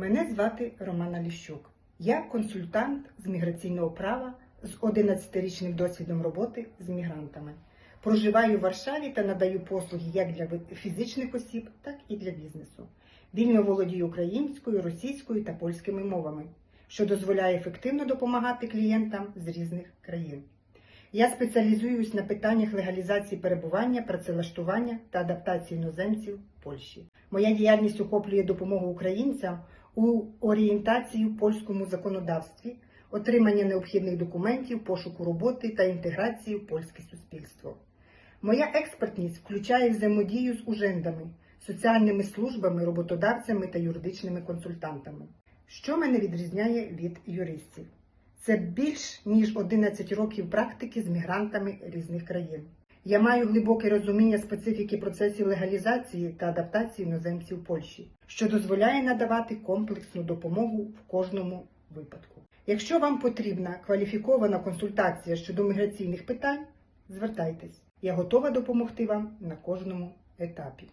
Мене звати Романа Ліщук. Я консультант з міграційного права з 11-річним досвідом роботи з мігрантами. Проживаю в Варшаві та надаю послуги як для фізичних осіб, так і для бізнесу. Вільно володію українською, російською та польськими мовами, що дозволяє ефективно допомагати клієнтам з різних країн. Я спеціалізуюсь на питаннях легалізації перебування, працевлаштування та адаптації іноземців в Польщі. Моя діяльність охоплює допомогу українцям у орієнтації в польському законодавстві, отримання необхідних документів, пошуку роботи та інтеграції в польське суспільство. Моя експертність включає взаємодію з ужендами, соціальними службами, роботодавцями та юридичними консультантами. Що мене відрізняє від юристів? Це більш ніж 11 років практики з мігрантами різних країн. Я маю глибоке розуміння специфіки процесів легалізації та адаптації іноземців Польщі, що дозволяє надавати комплексну допомогу в кожному випадку. Якщо вам потрібна кваліфікована консультація щодо міграційних питань, звертайтесь. Я готова допомогти вам на кожному етапі.